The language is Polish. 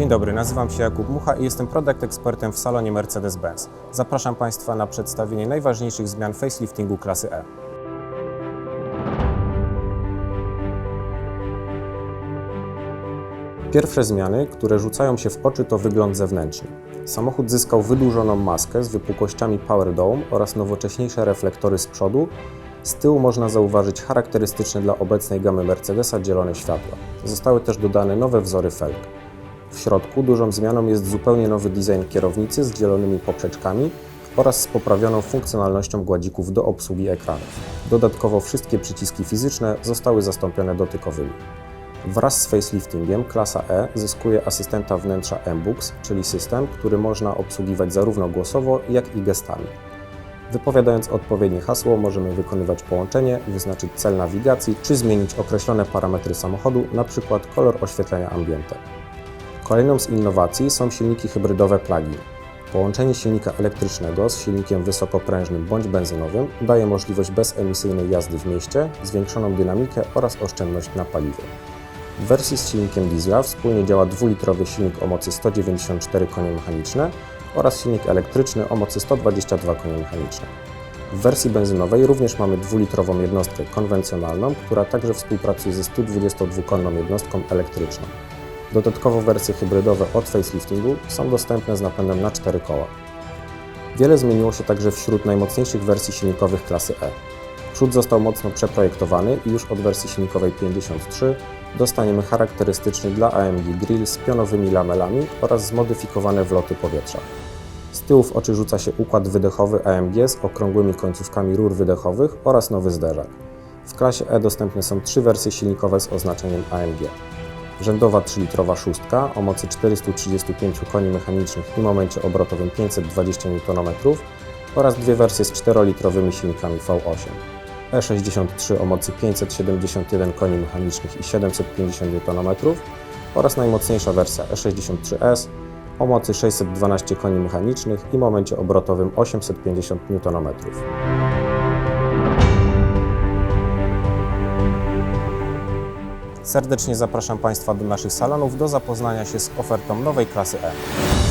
Dzień dobry, nazywam się Jakub Mucha i jestem product ekspertem w salonie Mercedes-Benz. Zapraszam Państwa na przedstawienie najważniejszych zmian faceliftingu klasy E. Pierwsze zmiany, które rzucają się w oczy, to wygląd zewnętrzny. Samochód zyskał wydłużoną maskę z wypukłościami Power Dome oraz nowocześniejsze reflektory z przodu. Z tyłu można zauważyć charakterystyczne dla obecnej gamy Mercedesa zielone światła. Zostały też dodane nowe wzory felg. W środku dużą zmianą jest zupełnie nowy design kierownicy z zielonymi poprzeczkami oraz z poprawioną funkcjonalnością gładzików do obsługi ekranów. Dodatkowo wszystkie przyciski fizyczne zostały zastąpione dotykowymi. Wraz z faceliftingiem klasa E zyskuje asystenta wnętrza MBUX, czyli system, który można obsługiwać zarówno głosowo, jak i gestami. Wypowiadając odpowiednie hasło, możemy wykonywać połączenie, wyznaczyć cel nawigacji, czy zmienić określone parametry samochodu, np. kolor oświetlenia ambiente. Kolejną z innowacji są silniki hybrydowe plug-in. Połączenie silnika elektrycznego z silnikiem wysokoprężnym bądź benzynowym daje możliwość bezemisyjnej jazdy w mieście, zwiększoną dynamikę oraz oszczędność na paliwie. W wersji z silnikiem diesla wspólnie działa 2-litrowy silnik o mocy 194 konie mechaniczne oraz silnik elektryczny o mocy 122 konie mechaniczne. W wersji benzynowej również mamy 2-litrową jednostkę konwencjonalną, która także współpracuje ze 122-konną jednostką elektryczną. Dodatkowo wersje hybrydowe od faceliftingu są dostępne z napędem na 4 koła. Wiele zmieniło się także wśród najmocniejszych wersji silnikowych klasy E. Przód został mocno przeprojektowany i już od wersji silnikowej 53 dostaniemy charakterystyczny dla AMG grill z pionowymi lamelami oraz zmodyfikowane wloty powietrza. Z tyłu w oczy rzuca się układ wydechowy AMG z okrągłymi końcówkami rur wydechowych oraz nowy zderzak. W klasie E dostępne są trzy wersje silnikowe z oznaczeniem AMG. Rzędowa 3-litrowa szóstka o mocy 435 koni mechanicznych i momencie obrotowym 520 Nm oraz dwie wersje z 4-litrowymi silnikami V8. E63 o mocy 571 koni mechanicznych i 750 Nm oraz najmocniejsza wersja E63S o mocy 612 koni mechanicznych i momencie obrotowym 850 Nm. Serdecznie zapraszam Państwa do naszych salonów do zapoznania się z ofertą nowej klasy E.